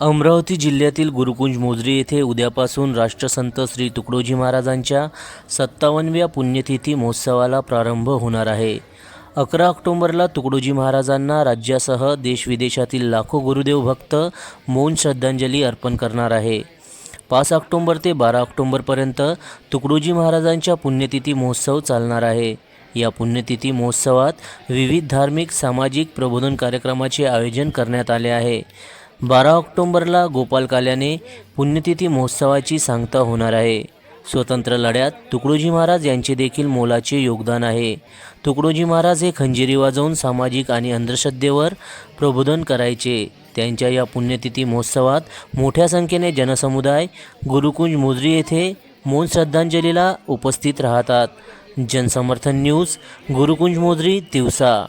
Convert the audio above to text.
अमरावती जिल्ह्यातील गुरुकुंज मोजरी येथे उद्यापासून राष्ट्रसंत श्री तुकडोजी महाराजांच्या सत्तावनव्या पुण्यतिथी महोत्सवाला प्रारंभ होणार आहे. अकरा ऑक्टोंबरला तुकडोजी महाराजांना राज्यासह देशविदेशातील लाखो गुरुदेव भक्त मौन श्रद्धांजली अर्पण करणार आहे. पाच ऑक्टोंबर ते बारा ऑक्टोंबरपर्यंत तुकडोजी महाराजांच्या पुण्यतिथी महोत्सव चालणार आहे. या पुण्यतिथी महोत्सवात विविध धार्मिक सामाजिक प्रबोधन कार्यक्रमाचे आयोजन करण्यात आले आहे. बारा ऑक्टोंबरला गोपाल काल्याने पुण्यतिथी महोत्सवाची सांगता होणार आहे. स्वतंत्र लढ्यात तुकडोजी महाराज यांचे देखील मोलाचे योगदान आहे. तुकडोजी महाराज हे खंजिरी वाजवून सामाजिक आणि अंधश्रद्धेवर प्रबोधन करायचे. त्यांच्या या पुण्यतिथी महोत्सवात मोठ्या संख्येने जनसमुदाय गुरुकुंज मोजरी येथे मौन श्रद्धांजलीला उपस्थित राहतात. जनसमर्थन न्यूज गुरुकुंज मोजरी दिवसा.